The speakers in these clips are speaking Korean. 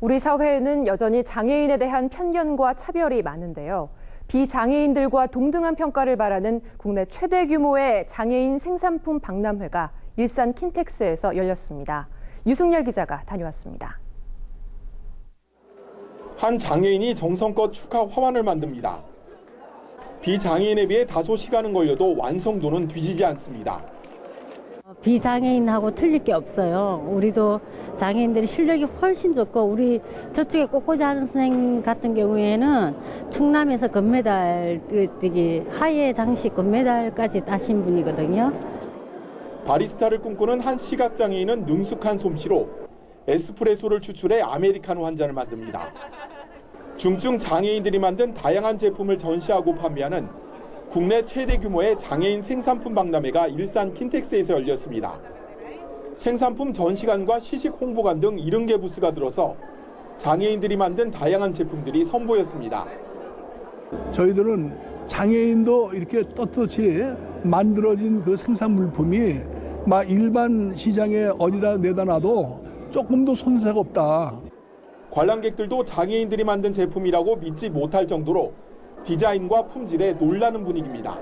우리 사회에는 여전히 장애인에 대한 편견과 차별이 많은데요. 비장애인들과 동등한 평가를 바라는 국내 최대 규모의 장애인 생산품 박람회가 일산 킨텍스에서 열렸습니다. 유승열 기자가 다녀왔습니다. 한 장애인이 정성껏 축하 화환을 만듭니다. 비장애인에 비해 다소 시간은 걸려도 완성도는 뒤지지 않습니다. 비장애인하고 틀릴 게 없어요. 우리도 장애인들이 실력이 훨씬 좋고 우리 저쪽에 꼬꼬자 선생 같은 경우에는 충남에서 금메달 그 저기 하예 장식 금메달까지 따신 분이거든요. 바리스타를 꿈꾸는 한 시각 장애인은 능숙한 솜씨로 에스프레소를 추출해 아메리카노 한 잔을 만듭니다. 중증 장애인들이 만든 다양한 제품을 전시하고 판매하는 국내 최대 규모의 장애인 생산품 박람회가 일산 킨텍스에서 열렸습니다. 생산품 전시관과 시식 홍보관 등 70개 부스가 들어서 장애인들이 만든 다양한 제품들이 선보였습니다. 저희들은 장애인도 이렇게 떳떳이 만들어진 그 생산 물품이 막 일반 시장에 어디다 내다 놔도 조금도 손색 없다. 관람객들도 장애인들이 만든 제품이라고 믿지 못할 정도로 디자인과 품질에 놀라는 분위기입니다.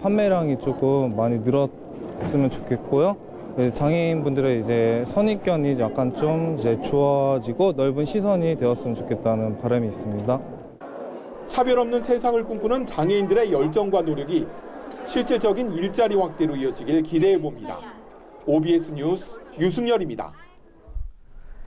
판매량이 조금 많이 늘었으면 좋겠고요. 네, 장애인분들의 이제 선입견이 약간 좀 이제 좋아지고 넓은 시선이 되었으면 좋겠다는 바람이 있습니다. 차별 없는 세상을 꿈꾸는 장애인들의 열정과 노력이 실질적인 일자리 확대로 이어지길 기대해 봅니다. OBS 뉴스 유승열입니다.